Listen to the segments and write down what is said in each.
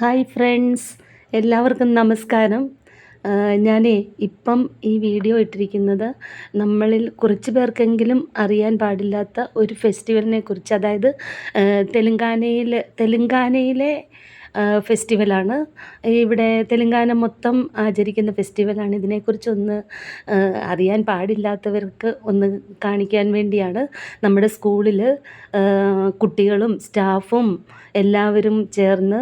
Hi friends എല്ലാവർക്കും നമസ്കാരം. ഞാൻ ഇപ്പം ഈ വീഡിയോ ഇട്ടിരിക്കുന്നത് നമ്മളിൽ കുറച്ച് പേർക്കെങ്കിലും അറിയാൻ പാടില്ലാത്ത ഒരു ഫെസ്റ്റിവലിനെ കുറിച്ച് അതായത് തെലുങ്കാനയിൽ തെലുങ്കാനയിലെ ഫെസ്റ്റിവലാണ്. ഇവിടെ തെലുങ്കാന മൊത്തം ആചരിക്കുന്ന ഫെസ്റ്റിവലാണ്. ഇതിനെക്കുറിച്ചൊന്ന് അറിയാൻ പാടില്ലാത്തവർക്ക് ഒന്ന് കാണിക്കാൻ വേണ്ടിയാണ് നമ്മുടെ സ്കൂളിൽ കുട്ടികളും സ്റ്റാഫും എല്ലാവരും ചേർന്ന്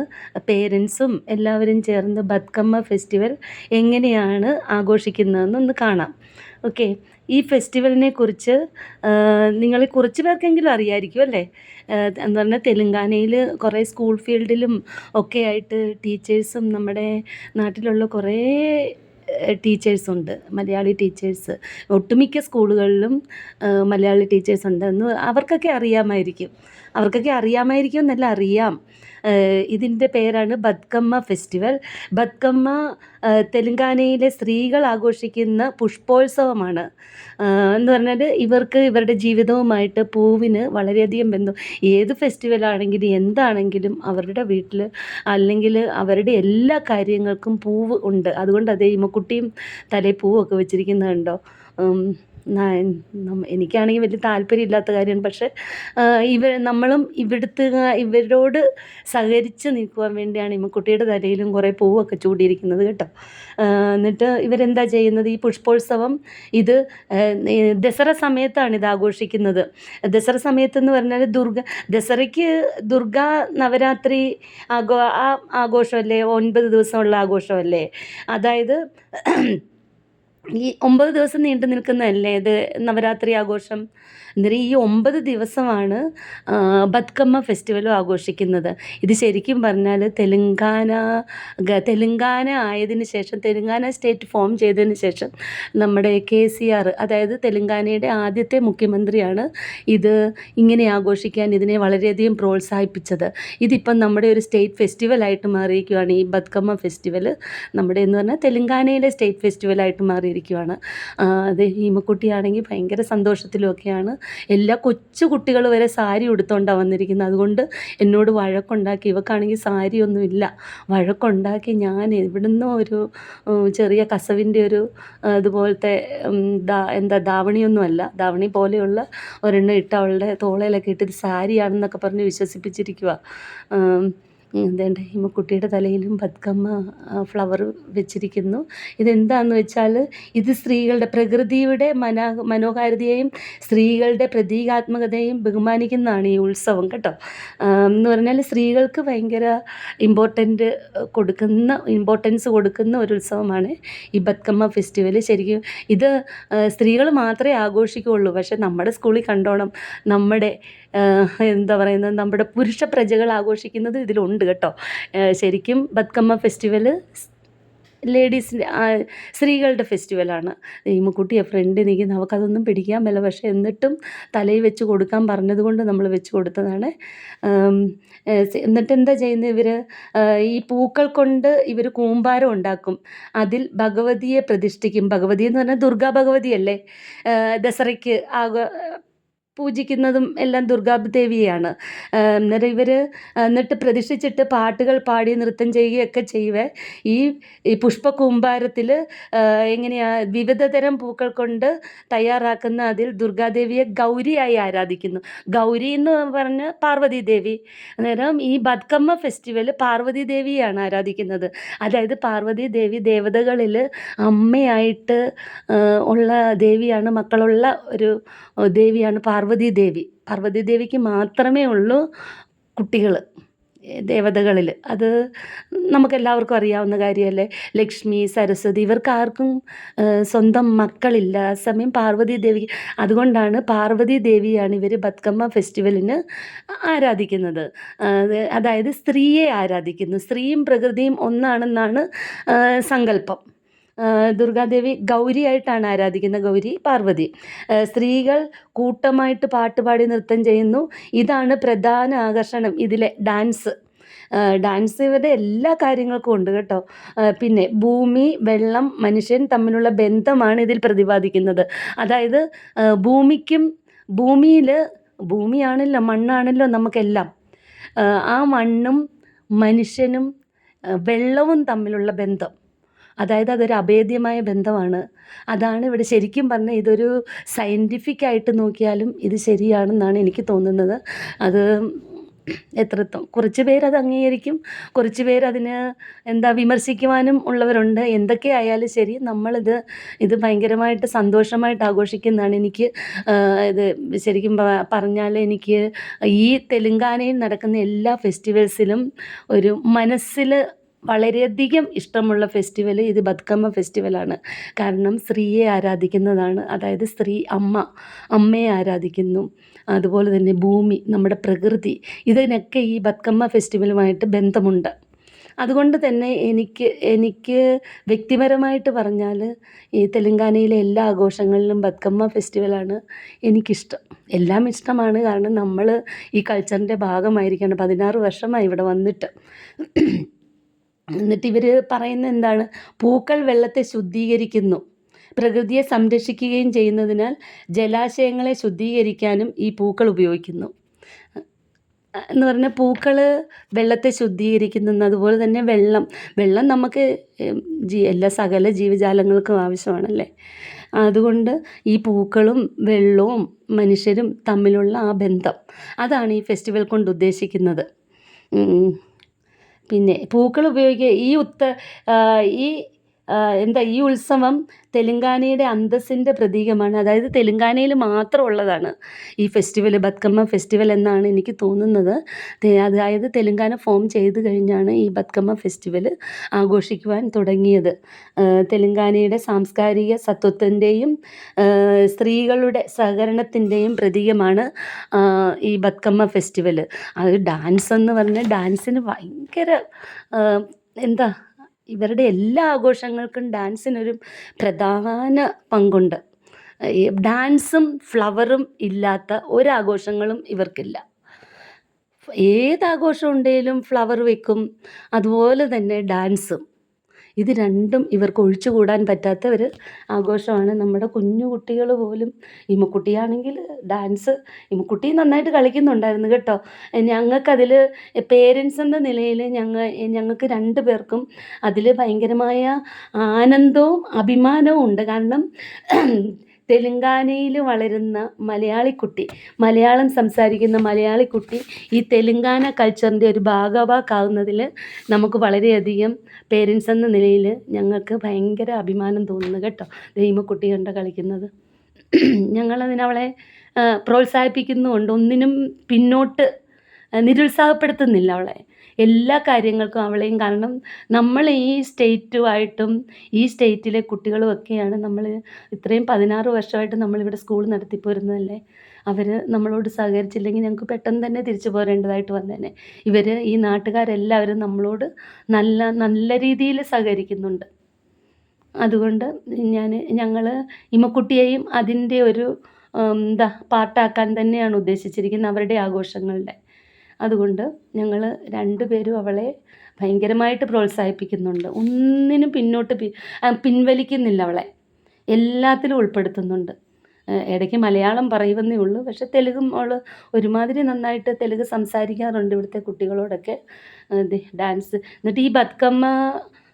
പേരൻസും എല്ലാവരും ചേർന്ന് ബത്കമ്മ ഫെസ്റ്റിവൽ എങ്ങനെയാണ് ആഘോഷിക്കുന്നതെന്ന് ഒന്ന് കാണാം. ഓക്കെ ഈ ഫെസ്റ്റിവലിനെ കുറിച്ച് നിങ്ങളെ കുറച്ച് പേർക്കെങ്കിലും അറിയാമായിരിക്കും അല്ലേ? എന്ന് പറഞ്ഞാൽ തെലുങ്കാനയിൽ കുറേ സ്കൂൾ ഫീൽഡിലും ഒക്കെ ആയിട്ട് ടീച്ചേഴ്സും നമ്മുടെ നാട്ടിലുള്ള കുറേ ടീച്ചേഴ്സുണ്ട് മലയാളി ടീച്ചേഴ്സ് ഒട്ടുമിക്ക സ്കൂളുകളിലും മലയാളി ടീച്ചേഴ്സ് ഉണ്ടെന്ന് അവർക്കൊക്കെ അറിയാമായിരിക്കും. അവർക്കൊക്കെ അറിയാമായിരിക്കും എന്നല്ല അറിയാം. ഇതിന്റെ പേരാണ് ബദ്കമ്മ ഫെസ്റ്റിവൽ. ബദ്കമ്മ തെലുങ്കാനയിലെ സ്ത്രീകൾ ആഘോഷിക്കുന്ന പുഷ്പോത്സവമാണ്. എന്ന് പറഞ്ഞാൽ ഇവർക്ക് ഇവരുടെ ജീവിതവുമായിട്ട് പൂവിന് വളരെയധികം ബന്ധം. ഏത് ഫെസ്റ്റിവലാണെങ്കിലും എന്താണെങ്കിലും അവരുടെ വീട്ടിൽ അല്ലെങ്കിൽ അവരുടെ എല്ലാ കാര്യങ്ങൾക്കും പൂവ് ഉണ്ട്. അതുകൊണ്ട് അതേ ഇമ്മക്കുട്ടിയും തലയിൽ പൂവൊക്കെ വെച്ചിരിക്കുന്നുണ്ടോ എനിക്കാണെങ്കിൽ വലിയ താല്പര്യമില്ലാത്ത കാര്യമാണ്. പക്ഷേ ഇവ നമ്മളും ഇവിടുത്തെ ഇവരോട് സഹകരിച്ച് നിൽക്കുവാൻ വേണ്ടിയാണ് ഇമ്മക്കുട്ടിയുടെ തലയിലും കുറേ പൂവൊക്കെ ചൂടിയിരിക്കുന്നത് കേട്ടോ. എന്നിട്ട് ഇവരെന്താ ചെയ്യുന്നത്? ഈ പുഷ്പോത്സവം ഇത് ദസറ സമയത്താണ് ഇത് ആഘോഷിക്കുന്നത്. ദസറ സമയത്തെന്ന് പറഞ്ഞാൽ ദുർഗ ദസറയ്ക്ക് ദുർഗ നവരാത്രി ആഘോ ആ ആഘോഷമല്ലേ? ഒൻപത് ദിവസമുള്ള ആഘോഷമല്ലേ? അതായത് ഈ ഒമ്പത് ദിവസം നീണ്ടു നിൽക്കുന്നതല്ലേ? ഇത് നവരാത്രി ആഘോഷം. അന്നേരം ഈ ഒമ്പത് ദിവസമാണ് ബത്കമ്മ ഫെസ്റ്റിവലും ആഘോഷിക്കുന്നത്. ഇത് ശരിക്കും പറഞ്ഞാൽ തെലുങ്കാന തെലുങ്കാന ആയതിന് ശേഷം തെലുങ്കാന സ്റ്റേറ്റ് ഫോം ചെയ്തതിന് ശേഷം നമ്മുടെ കെ സി ആർ അതായത് തെലുങ്കാനയുടെ ആദ്യത്തെ മുഖ്യമന്ത്രിയാണ് ഇത് ഇങ്ങനെ ആഘോഷിക്കാൻ ഇതിനെ വളരെയധികം പ്രോത്സാഹിപ്പിച്ചത്. ഇതിപ്പം നമ്മുടെ ഒരു സ്റ്റേറ്റ് ഫെസ്റ്റിവലായിട്ട് മാറിയിരിക്കുകയാണ് ഈ ബത്കമ്മ ഫെസ്റ്റിവൽ നമ്മുടെ എന്ന് പറഞ്ഞാൽ തെലുങ്കാനയിലെ സ്റ്റേറ്റ് ഫെസ്റ്റിവലായിട്ട് മാറിയിരിക്കുകയാണ് അത് ഹീമക്കുട്ടിയാണെങ്കിൽ ഭയങ്കര സന്തോഷത്തിലുമൊക്കെയാണ് എല്ലാ കൊച്ചു കുട്ടികൾ വരെ സാരി ഉടുത്തുകൊണ്ടാണ് വന്നിരിക്കുന്നത്. അതുകൊണ്ട് എന്നോട് വഴക്കുണ്ടാക്കി. ഇവക്കാണെങ്കിൽ സാരിയൊന്നുമില്ല. വഴക്കുണ്ടാക്കി ഞാൻ എവിടുന്നോ ഒരു ചെറിയ കസവിന്റെ ഒരു ഇതുപോലത്തെ എന്താ ധാവണിയൊന്നുമല്ല ധാവണി പോലെയുള്ള ഒരെണ്ണം ഇട്ട് അവളുടെ തോളയിലൊക്കെ ഇട്ട് ഇത് സാരിയാണെന്നൊക്കെ പറഞ്ഞ് വിശ്വസിപ്പിച്ചിരിക്കുക ഇതേണ്ട ഹിമക്കുട്ടിയുടെ തലയിലും ബത്കമ്മ ഫ്ലവർ വെച്ചിരിക്കുന്നു. ഇതെന്താന്ന് വെച്ചാൽ ഇത് സ്ത്രീകളുടെ പ്രകൃതിയുടെ മനോ മനോഹാരിതയെയും സ്ത്രീകളുടെ പ്രതീകാത്മകതയും ബഹുമാനിക്കുന്നതാണ് ഈ ഉത്സവം കേട്ടോ. എന്ന് പറഞ്ഞാൽ സ്ത്രീകൾക്ക് ഭയങ്കര ഇമ്പോർട്ടന്റ് കൊടുക്കുന്ന ഇമ്പോർട്ടൻസ് കൊടുക്കുന്ന ഒരു ഉത്സവമാണ് ഈ ബത്കമ്മ ഫെസ്റ്റിവൽ ശരിക്കും ഇത് സ്ത്രീകൾ മാത്രമേ ആഘോഷിക്കുകയുള്ളൂ പക്ഷേ നമ്മുടെ സ്കൂളിൽ കണ്ടോണം നമ്മുടെ എന്താ പറയുന്നത് നമ്മുടെ പുരുഷ പ്രജകൾ ആഘോഷിക്കുന്നത് ഇതിലുണ്ട്. ഉണ്ട് കേട്ടോ. ശരിക്കും ബത്കമ്മ ഫെസ്റ്റിവൽ ലേഡീസിന്റെ സ്ത്രീകളുടെ ഫെസ്റ്റിവലാണ്. ഈ മുക്കുട്ടിയെ ഫ്രണ്ട് നിൽക്കുന്ന അവൾക്കതൊന്നും പിടിക്കാൻ മേല. പക്ഷേ എന്നിട്ടും തലയിൽ വെച്ച് കൊടുക്കാൻ പറഞ്ഞതുകൊണ്ട് നമ്മൾ വെച്ച് കൊടുത്തതാണ്. എന്നിട്ട് എന്താ ചെയ്യുന്നത് ഇവർ ഈ പൂക്കൾ കൊണ്ട് ഇവർ കൂമ്പാരം ഉണ്ടാക്കും. അതിൽ ഭഗവതിയെ പ്രതിഷ്ഠിക്കും. ഭഗവതി എന്ന് പറഞ്ഞാൽ ദുർഗാ ഭഗവതിയല്ലേ ദസറയ്ക്ക് ആക പൂജിക്കുന്നതും എല്ലാം ദുർഗാദേവിയാണ് അന്നേരം ഇവർ എന്നിട്ട് പ്രതിഷ്ഠിച്ചിട്ട് പാട്ടുകൾ പാടി നൃത്തം ചെയ്യുകയൊക്കെ ചെയ്യുവേ ഈ ഈ പുഷ്പ കൂമ്പാരത്തിൽ എങ്ങനെയാ വിവിധ തരം പൂക്കൾ കൊണ്ട് തയ്യാറാക്കുന്ന അതിൽ ദുർഗാദേവിയെ ഗൗരിയായി ആരാധിക്കുന്നു. ഗൗരി എന്ന് പറഞ്ഞ് പാർവതി ദേവി അന്നേരം ഈ ബദ്കമ്മ ഫെസ്റ്റിവൽ പാർവതി ദേവിയാണ് ആരാധിക്കുന്നത്. അതായത് പാർവതി ദേവി ദേവതകളിൽ അമ്മയായിട്ട് ഉള്ള ദേവിയാണ് മക്കളുള്ള ഒരു ദേവിയാണ് പാർവതി പാർവതീദേവി. പാർവതീദേവിക്ക് മാത്രമേ ഉള്ളൂ കുട്ടികൾ ദേവതകളിൽ അത് നമുക്കെല്ലാവർക്കും അറിയാവുന്ന കാര്യമല്ലേ? ലക്ഷ്മി സരസ്വതി ഇവർക്ക് ആർക്കും സ്വന്തം മക്കളില്ല. ആ സമയം പാർവതി ദേവി അതുകൊണ്ടാണ് പാർവതി ദേവിയാണ് ഇവർ ബത്കമ്മ ഫെസ്റ്റിവലിന് ആരാധിക്കുന്നത്. അതായത് സ്ത്രീയെ ആരാധിക്കുന്നു. സ്ത്രീയും പ്രകൃതിയും ഒന്നാണെന്നാണ് സങ്കല്പം. ദുർഗാദേവി ഗൗരിയായിട്ടാണ് ആരാധിക്കുന്ന ഗൗരി പാർവതി. സ്ത്രീകൾ കൂട്ടമായിട്ട് പാട്ടുപാടി നൃത്തം ചെയ്യുന്നു. ഇതാണ് പ്രധാന ആകർഷണം ഇതിലെ ഡാൻസ്. ഡാൻസ് ഇവരുടെ എല്ലാ കാര്യങ്ങൾക്കും ഉണ്ട് കേട്ടോ. പിന്നെ ഭൂമി വെള്ളം മനുഷ്യൻ തമ്മിലുള്ള ബന്ധമാണ് ഇതിൽ പ്രതിപാദിക്കുന്നത്. അതായത് ഭൂമിക്കും ഭൂമിയിൽ ഭൂമിയാണല്ലോ മണ്ണാണല്ലോ നമുക്കെല്ലാം. ആ മണ്ണും മനുഷ്യനും വെള്ളവും തമ്മിലുള്ള ബന്ധം. അതായത് അതൊരു അഭേദ്യമായ ബന്ധമാണ്. അതാണ് ഇവിടെ ശരിക്കും പറഞ്ഞാൽ ഇതൊരു സയന്റിഫിക് ആയിട്ട് നോക്കിയാലും ഇത് ശരിയാണെന്നാണ് എനിക്ക് തോന്നുന്നത്. അത് എത്രത്തോളം കുറച്ച് പേരത് അംഗീകരിക്കും കുറച്ച് പേരതിന് എന്താ വിമർശിക്കുവാനും ഉള്ളവരുണ്ട്. എന്തൊക്കെ ആയാലും ശരി നമ്മളിത് ഇത് ഭയങ്കരമായിട്ട് സന്തോഷമായിട്ട് ആഘോഷിക്കുന്നതാണ് എനിക്ക് ഇത് ശരിക്കും പറഞ്ഞാൽ എനിക്ക് ഈ തെലുങ്കാനയിൽ നടക്കുന്ന എല്ലാ ഫെസ്റ്റിവൽസിലും ഒരു മനസ്സിൽ വളരെയധികം ഇഷ്ടമുള്ള ഫെസ്റ്റിവൽ ഇത് ബത്കമ്മ ഫെസ്റ്റിവലാണ്. കാരണം സ്ത്രീയെ ആരാധിക്കുന്നതാണ്. അതായത് സ്ത്രീ അമ്മ അമ്മയെ ആരാധിക്കുന്നു. അതുപോലെ തന്നെ ഭൂമി നമ്മുടെ പ്രകൃതി ഇതിനൊക്കെ ഈ ബത്കമ്മ ഫെസ്റ്റിവലുമായിട്ട് ബന്ധമുണ്ട്. അതുകൊണ്ട് തന്നെ എനിക്ക് എനിക്ക് വ്യക്തിപരമായിട്ട് പറഞ്ഞാൽ ഈ തെലങ്കാനയിലെ എല്ലാ ആഘോഷങ്ങളിലും ബത്കമ്മ ഫെസ്റ്റിവലാണ് എനിക്കിഷ്ടം. എല്ലാം ഇഷ്ടമാണ്. കാരണം നമ്മൾ ഈ കൾച്ചറിന്റെ ഭാഗമായിരിക്കണം. പതിനാറ് വർഷമായി ഇവിടെ വന്നിട്ട്. എന്നിട്ട് ഇവർ പറയുന്നത് എന്താണ്? പൂക്കൾ വെള്ളത്തെ ശുദ്ധീകരിക്കുന്നു. പ്രകൃതിയെ സംരക്ഷിക്കുകയും ചെയ്യുന്നതിനാൽ ജലാശയങ്ങളെ ശുദ്ധീകരിക്കാനും ഈ പൂക്കൾ ഉപയോഗിക്കുന്നു. എന്ന് പറഞ്ഞാൽ പൂക്കൾ വെള്ളത്തെ ശുദ്ധീകരിക്കുന്നു. അതുപോലെ തന്നെ വെള്ളം. വെള്ളം നമുക്ക് ജീ എല്ലാ സകല ജീവജാലങ്ങൾക്കും ആവശ്യമാണല്ലേ? അതുകൊണ്ട് ഈ പൂക്കളും വെള്ളവും മനുഷ്യരും തമ്മിലുള്ള ആ ബന്ധം. അതാണ് ഈ ഫെസ്റ്റിവൽ കൊണ്ട് ഉദ്ദേശിക്കുന്നത്. പിന്നെ പൂക്കൾ ഉപയോഗിക്കുക ഈ ഉത്ത ഈ എന്താ ഈ ഉത്സവം തെലുങ്കാനയുടെ അന്തസ്സിന്റെ പ്രതീകമാണ്. അതായത് തെലുങ്കാനയിൽ മാത്രമുള്ളതാണ് ഈ ഫെസ്റ്റിവൽ ബത്കമ്മ ഫെസ്റ്റിവൽ എന്നാണ് എനിക്ക് തോന്നുന്നത്. അതായത് തെലുങ്കാന ഫോം ചെയ്ത് കഴിഞ്ഞാണ് ഈ ബത്കമ്മ ഫെസ്റ്റിവൽ ആഘോഷിക്കുവാൻ തുടങ്ങിയത്. തെലുങ്കാനയുടെ സാംസ്കാരിക സത്വത്തിന്റെയും സ്ത്രീകളുടെ സഹകരണത്തിന്റെയും പ്രതീകമാണ് ഈ ബത്കമ്മ ഫെസ്റ്റിവൽ അത് ഡാൻസ് എന്ന് പറഞ്ഞാൽ ഡാൻസിന് ഭയങ്കര എന്താ ഇവരുടെ എല്ലാ ആഘോഷങ്ങൾക്കും ഡാൻസിനൊരു പ്രധാന പങ്കുണ്ട്. ഡാൻസും ഫ്ലവറും ഇല്ലാത്ത ഒരാഘോഷങ്ങളും ഇവർക്കില്ല. ഏത് ആഘോഷം ഉണ്ടെങ്കിലും ഫ്ലവർ വെക്കും അതുപോലെ തന്നെ ഡാൻസും. ഇത് രണ്ടും ഇവർക്ക് ഒഴിച്ചുകൂടാൻ പറ്റാത്ത ഒരു ആഘോഷമാണ്. നമ്മുടെ കുഞ്ഞു കുട്ടികൾ പോലും ഇമ്മക്കുട്ടിയാണെങ്കിൽ ഡാൻസ് ഇമ്മക്കുട്ടി നന്നായിട്ട് കളിക്കുന്നുണ്ടായിരുന്നു കേട്ടോ. ഞങ്ങൾക്കതിൽ പേരൻസ് എന്ന നിലയിൽ ഞങ്ങൾ ഞങ്ങൾക്ക് രണ്ട് പേർക്കും അതിൽ ഭയങ്കരമായ ആനന്ദവും അഭിമാനവും ഉണ്ട്. കാരണം തെലുങ്കാനയിൽ വളരുന്ന മലയാളിക്കുട്ടി മലയാളം സംസാരിക്കുന്ന മലയാളിക്കുട്ടി ഈ തെലുങ്കാന കൾച്ചറിന്റെ ഒരു ഭാഗവാക്കാവുന്നതിൽ നമുക്ക് വളരെയധികം പേരൻസ് എന്ന നിലയിൽ ഞങ്ങൾക്ക് ഭയങ്കര അഭിമാനം തോന്നുന്നു കേട്ടോ. ദൈമക്കുട്ടി കണ്ട കളിക്കുന്നത്. ഞങ്ങളതിനവളെ പ്രോത്സാഹിപ്പിക്കുന്നുമുണ്ട് ഒന്നിനും പിന്നോട്ട് നിരുത്സാഹപ്പെടുത്തുന്നില്ല അവളെ. എല്ലാ കാര്യങ്ങൾക്കും അവളെയും കാരണം നമ്മൾ ഈ സ്റ്റേറ്റുമായിട്ടും ഈ സ്റ്റേറ്റിലെ കുട്ടികളും ഒക്കെയാണ് നമ്മൾ ഇത്രയും പതിനാറ് വർഷമായിട്ട് നമ്മളിവിടെ സ്കൂൾ നടത്തിപ്പോരുന്നതല്ലേ? അവർ നമ്മളോട് സഹകരിച്ചില്ലെങ്കിൽ ഞങ്ങൾക്ക് പെട്ടെന്ന് തന്നെ തിരിച്ചു പോരേണ്ടതായിട്ട് വന്നേനെ. ഇവർ ഈ നാട്ടുകാരെല്ലാവരും നമ്മളോട് നല്ല നല്ല രീതിയിൽ സഹകരിക്കുന്നുണ്ട്. അതുകൊണ്ട് ഞാൻ ഞങ്ങൾ ഇമ്മക്കുട്ടിയെയും അതിന്റെ ഒരു എന്താ പാട്ടാക്കാൻ തന്നെയാണ് ഉദ്ദേശിച്ചിരിക്കുന്നത് അവരുടെ ആഘോഷങ്ങളുടെ. അതുകൊണ്ട് ഞങ്ങൾ രണ്ടുപേരും അവളെ ഭയങ്കരമായിട്ട് പ്രോത്സാഹിപ്പിക്കുന്നുണ്ട്. ഒന്നിനും പിന്നോട്ട് പിൻവലിക്കുന്നില്ല അവളെ. എല്ലാത്തിലും ഉൾപ്പെടുത്തുന്നുണ്ട്. ഇടയ്ക്ക് മലയാളം പറയുമെന്നേ ഉള്ളൂ. പക്ഷേ തെലുഗും അവൾ ഒരുമാതിരി നന്നായിട്ട് തെലുഗ് സംസാരിക്കാറുണ്ട് ഇവിടുത്തെ കുട്ടികളോടൊക്കെ. ഡാൻസ്. എന്നിട്ട് ഈ ബത്കമ്മ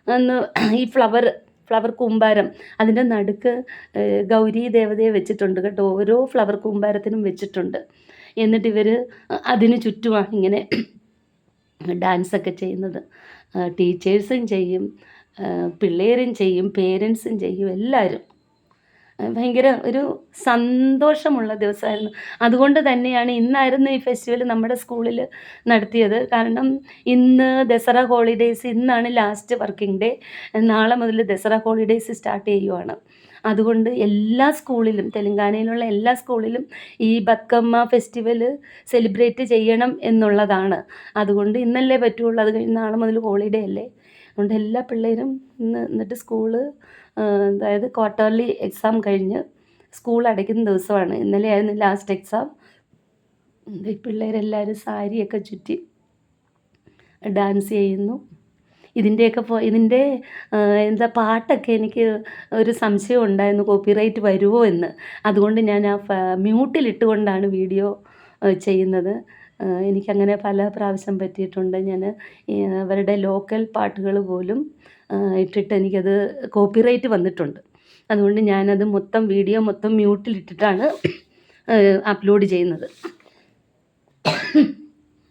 എന്ന് ഈ ഫ്ലവർ ഫ്ലവർ കൂമ്പാരം അതിന്റെ നടുക്ക് ഗൗരി ദേവതയെ വെച്ചിട്ടുണ്ട് കേട്ടോ. ഓരോ ഫ്ലവർ കൂമ്പാരത്തിനും വെച്ചിട്ടുണ്ട്. എന്നിട്ട് ഇവർ അതിന് ചുറ്റുമാണ് ഇങ്ങനെ ഡാൻസൊക്കെ ചെയ്യുന്നത്. ടീച്ചേഴ്സും ചെയ്യും പിള്ളേരും ചെയ്യും പേരൻസും ചെയ്യും എല്ലാവരും. ഭയങ്കര ഒരു സന്തോഷമുള്ള ദിവസമായിരുന്നു. അതുകൊണ്ട് തന്നെയാണ് ഇന്നായിരുന്നു ഈ ഫെസ്റ്റിവൽ നമ്മുടെ സ്കൂളിൽ നടത്തിയത്. കാരണം ഇന്ന് ദസറ ഹോളിഡേയ്സ് ഇന്നാണ് ലാസ്റ്റ് വർക്കിംഗ് ഡേ നാളെ മുതൽ ദസറ ഹോളിഡേയ്സ് സ്റ്റാർട്ട് ചെയ്യുവാണ്. അതുകൊണ്ട് എല്ലാ സ്കൂളിലും തെലങ്കാനയിലുള്ള എല്ലാ സ്കൂളിലും ഈ ബക്കമ്മ ഫെസ്റ്റിവൽ സെലിബ്രേറ്റ് ചെയ്യണം എന്നുള്ളതാണ്. അതുകൊണ്ട് ഇന്നല്ലേ പറ്റുള്ളൂ. അത് കഴിഞ്ഞ് നാളെ മുതൽ ഹോളിഡേ അല്ലേ? അതുകൊണ്ട് എല്ലാ പിള്ളേരും ഇന്ന് എന്നിട്ട് സ്കൂൾ അതായത് ക്വാർട്ടർലി എക്സാം കഴിഞ്ഞ് സ്കൂൾ അടയ്ക്കുന്ന ദിവസമാണ്. ഇന്നലെയായിരുന്നു ലാസ്റ്റ് എക്സാം ഈ പിള്ളേരെല്ലാവരും സാരിയൊക്കെ ചുറ്റി ഡാൻസ് ചെയ്യുന്നു. ഇതിന്റെയൊക്കെ പോ ഇതിന്റെ എന്താ പാട്ടൊക്കെ എനിക്ക് ഒരു സംശയം ഉണ്ടായിരുന്നു. കോപ്പിറൈറ്റ് വരുമോ എന്ന്. അതുകൊണ്ട് ഞാൻ ആ മ്യൂട്ടിലിട്ടുകൊണ്ടാണ് വീഡിയോ ചെയ്യുന്നത്. എനിക്കങ്ങനെ പല പ്രാവശ്യം പറ്റിയിട്ടുണ്ട്. ഞാൻ അവരുടെ ലോക്കൽ പാട്ടുകൾ പോലും ഇട്ടിട്ട് എനിക്കത് കോപ്പിറൈറ്റ് വന്നിട്ടുണ്ട്. അതുകൊണ്ട് ഞാനത് മൊത്തം വീഡിയോ മൊത്തം മ്യൂട്ടിലിട്ടിട്ടാണ് അപ്ലോഡ് ചെയ്യുന്നത്.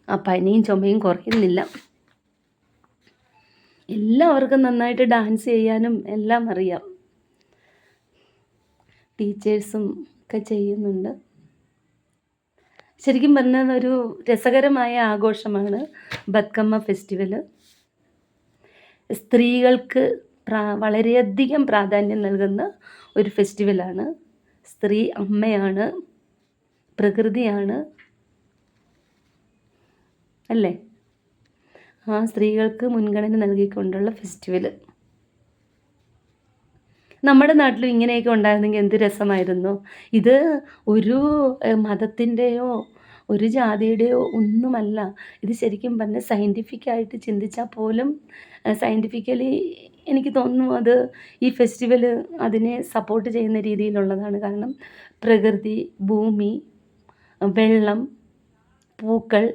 ആ പനിയും ചുമയും കുറയുന്നില്ല. എല്ലാവർക്കും നന്നായിട്ട് ഡാൻസ് ചെയ്യാനും എല്ലാം അറിയാം. ടീച്ചേഴ്സും ഒക്കെ ചെയ്യുന്നുണ്ട്. ശരിക്കും പറഞ്ഞാൽ ഒരു രസകരമായ ആഘോഷമാണ് ബത്കമ്മ ഫെസ്റ്റിവൽ സ്ത്രീകൾക്ക് പ്രാ വളരെയധികം പ്രാധാന്യം നൽകുന്ന ഒരു ഫെസ്റ്റിവലാണ്. സ്ത്രീ അമ്മയാണ് പ്രകൃതിയാണ് അല്ലേ? ആ സ്ത്രീകൾക്ക് മുൻഗണന നൽകിക്കൊണ്ടുള്ള ഫെസ്റ്റിവൽ. നമ്മുടെ നാട്ടിലും ഇങ്ങനെയൊക്കെ ഉണ്ടായിരുന്നെങ്കിൽ എന്ത് രസമായിരുന്നു? ഇത് ഒരു മതത്തിന്റെയോ ഒരു ജാതിയുടെയോ ഒന്നുമല്ല. ഇത് ശരിക്കും പറഞ്ഞാൽ സയന്റിഫിക്കായിട്ട് ചിന്തിച്ചാൽ പോലും സയന്റിഫിക്കലി എനിക്ക് തോന്നുന്നു അത് ഈ ഫെസ്റ്റിവൽ അതിനെ സപ്പോർട്ട് ചെയ്യുന്ന രീതിയിലുള്ളതാണ്. കാരണം പ്രകൃതി ഭൂമി വെള്ളം പൂക്കൾ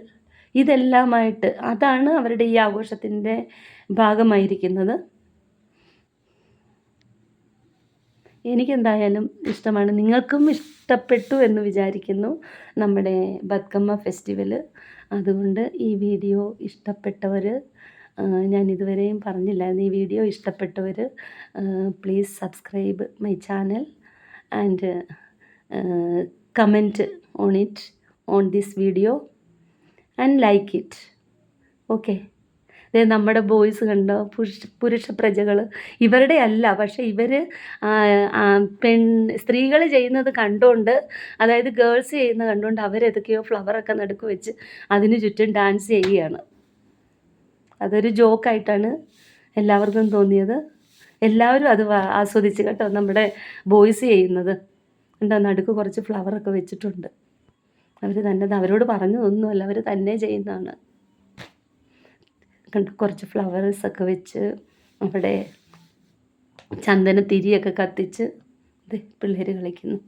ഇതെല്ലാമായിട്ട് അതാണ് അവരുടെ ഈ ആഘോഷത്തിന്റെ ഭാഗമായിരിക്കുന്നത്. എനിക്കെന്തായാലും ഇഷ്ടമാണ്. നിങ്ങൾക്കും ഇഷ്ടപ്പെട്ടു എന്ന് വിചാരിക്കുന്നു നമ്മുടെ ബത്കമ്മ ഫെസ്റ്റിവൽ അതുകൊണ്ട് ഈ വീഡിയോ ഇഷ്ടപ്പെട്ടവർ ഞാൻ ഇതുവരെയും പറഞ്ഞില്ലായിരുന്നു. ഈ video ഇഷ്ടപ്പെട്ടവർ please subscribe my channel and comment on it on this video and like it okay നമ്മുടെ ബോയ്സ് കണ്ടോ? പുരുഷ പുരുഷ പ്രജകൾ ഇവരുടെ അല്ല പക്ഷേ ഇവർ പെൺ സ്ത്രീകൾ ചെയ്യുന്നത് കണ്ടുകൊണ്ട് അതായത് ഗേൾസ് ചെയ്യുന്നത് കണ്ടുകൊണ്ട് അവരെതൊക്കെയോ ഫ്ലവറൊക്കെ നടുക്ക് വെച്ച് അതിന് ചുറ്റും ഡാൻസ് ചെയ്യുകയാണ്. അതൊരു ജോക്കായിട്ടാണ് എല്ലാവർക്കും തോന്നിയത്. എല്ലാവരും അത് ആസ്വദിച്ച് കേട്ടോ നമ്മുടെ ബോയ്സ് ചെയ്യുന്നത്. എന്താ നടുക്ക് കുറച്ച് ഫ്ലവറൊക്കെ വെച്ചിട്ടുണ്ട്. അവർ തന്നെ അവരോട് പറഞ്ഞതൊന്നുമല്ല അവർ തന്നെ ചെയ്യുന്നതാണ്. കുറച്ച് ഫ്ലവേഴ്സൊക്കെ വെച്ച് അവിടെ ചന്ദന തിരിയൊക്കെ കത്തിച്ച് ഇത് പിള്ളേർ കളിക്കുന്നു.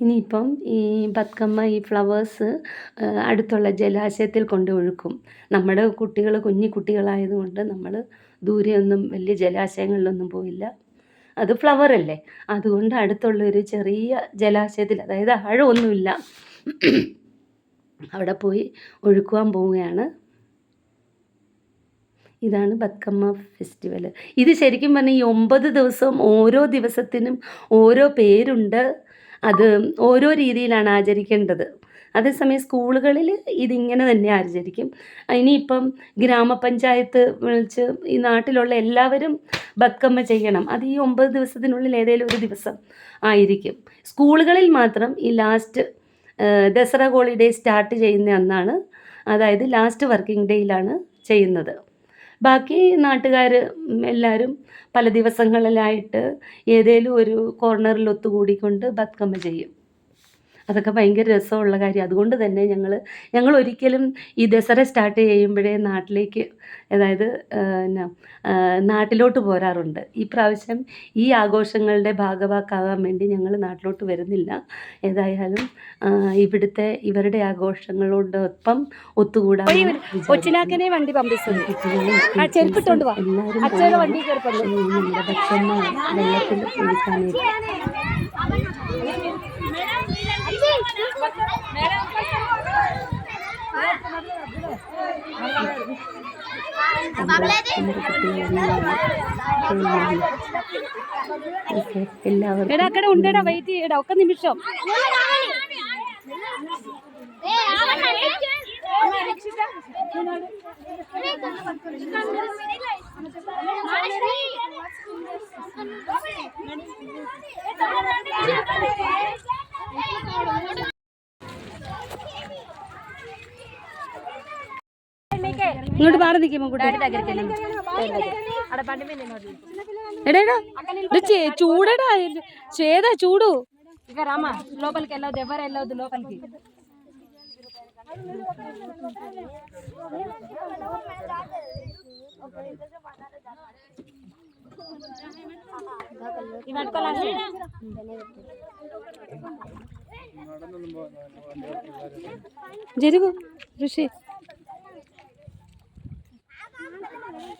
ഇനിയിപ്പം ഈ ബത്കമ്മ ഈ ഫ്ലവേഴ്സ് അടുത്തുള്ള ജലാശയത്തിൽ കൊണ്ട് ഒഴുക്കും. നമ്മുടെ കുട്ടികൾ കുഞ്ഞു കുട്ടികളായതുകൊണ്ട് നമ്മൾ ദൂരെയൊന്നും വലിയ ജലാശയങ്ങളിലൊന്നും പോയില്ല. അത് ഫ്ലവർ അല്ലേ? അതുകൊണ്ട് അടുത്തുള്ള ഒരു ചെറിയ ജലാശയത്തിൽ അതായത് ആഴമൊന്നുമില്ല. അവിടെ പോയി ഒഴുക്കുവാൻ പോവുകയാണ്. ഇതാണ് ബക്കമ്മ ഫെസ്റ്റിവൽ ഇത് ശരിക്കും പറഞ്ഞാൽ ഈ ഒമ്പത് ദിവസവും ഓരോ ദിവസത്തിനും ഓരോ പേരുണ്ട്. അത് ഓരോ രീതിയിലാണ് ആചരിക്കേണ്ടത്. അതേസമയം സ്കൂളുകളിൽ ഇതിങ്ങനെ തന്നെ ആചരിക്കും. ഇനിയിപ്പം ഗ്രാമപഞ്ചായത്ത് വിളിച്ച് ഈ നാട്ടിലുള്ള എല്ലാവരും ബക്കമ്മ ചെയ്യണം. അത് ഈ ഒമ്പത് ദിവസത്തിനുള്ളിൽ ഏതെങ്കിലും ഒരു ദിവസം ആയിരിക്കും. സ്കൂളുകളിൽ മാത്രം ഈ ലാസ്റ്റ് ദസറ ഹോളിഡേ സ്റ്റാർട്ട് ചെയ്യുന്ന അന്നാണ് അതായത് ലാസ്റ്റ് വർക്കിംഗ് ഡേയിലാണ് ചെയ്യുന്നത്. ബാക്കി നാട്ടുകാർ എല്ലാവരും പല ദിവസങ്ങളിലായിട്ട് ഏതേലും ഒരു കോർണറിൽ ഒത്തുകൂടിക്കൊണ്ട് ബത്കമ്മ ചെയ്യും. അതൊക്കെ ഭയങ്കര രസമുള്ള കാര്യം. അതുകൊണ്ട് തന്നെ ഞങ്ങൾ ഞങ്ങൾ ഒരിക്കലും ഈ ദസറ സ്റ്റാർട്ട് ചെയ്യുമ്പോഴേ നാട്ടിലേക്ക് അതായത് എന്നാ നാട്ടിലോട്ട് പോരാറുണ്ട് ഈ പ്രാവശ്യം ഈ ആഘോഷങ്ങളുടെ ഭാഗവാക്കാകാൻ വേണ്ടി ഞങ്ങൾ നാട്ടിലോട്ട് വരുന്നില്ല ഏതായാലും ഇവിടുത്തെ ഇവരുടെ ആഘോഷങ്ങളോടൊപ്പം ഒത്തുകൂടാൻ കൊച്ചിനാക്കനെ വണ്ടി വാ വണ്ടി നമ്മുടെ ഭക്ഷണം വെള്ളത്തിൽ ഒഴിക്കാനായിട്ട് എല്ലാവർക്കും എടാ അക്കടെ ഉണ്ടേടാ വെയിറ്റ് ചെയ്യടാ ഒക്കെ നിമിഷം. ఎడేడా చూడడా? చేదా? చూడు. ఇక రామా లోపలికి వెళ్ళొద్దు ఎవరు వెళ్ళొద్దు లోపలికి. జరుగు ఋషి.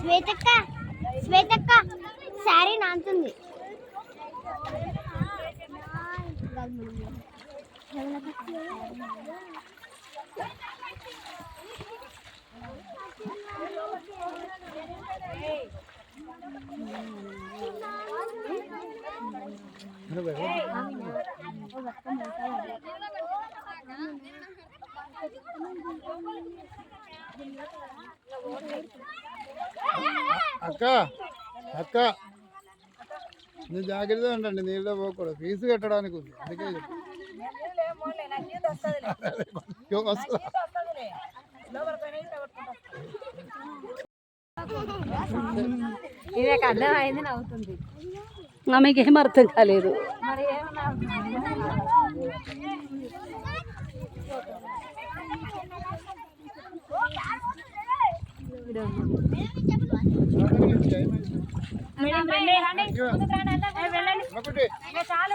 శ్వేతక్క శ్వేతక్క శారీ నాంతుంది అక్క అక్క. నువ్వు జాగ్రత్తగా ఉండండి నీళ్ళలో పోకూడదు. ఫీజు కట్టడానికి ఉంది అందుకే ఆమెకి ఏం అర్థం కాలేదు. మరి ఏమన్నా మేడం వెళ్ళండి చాలు.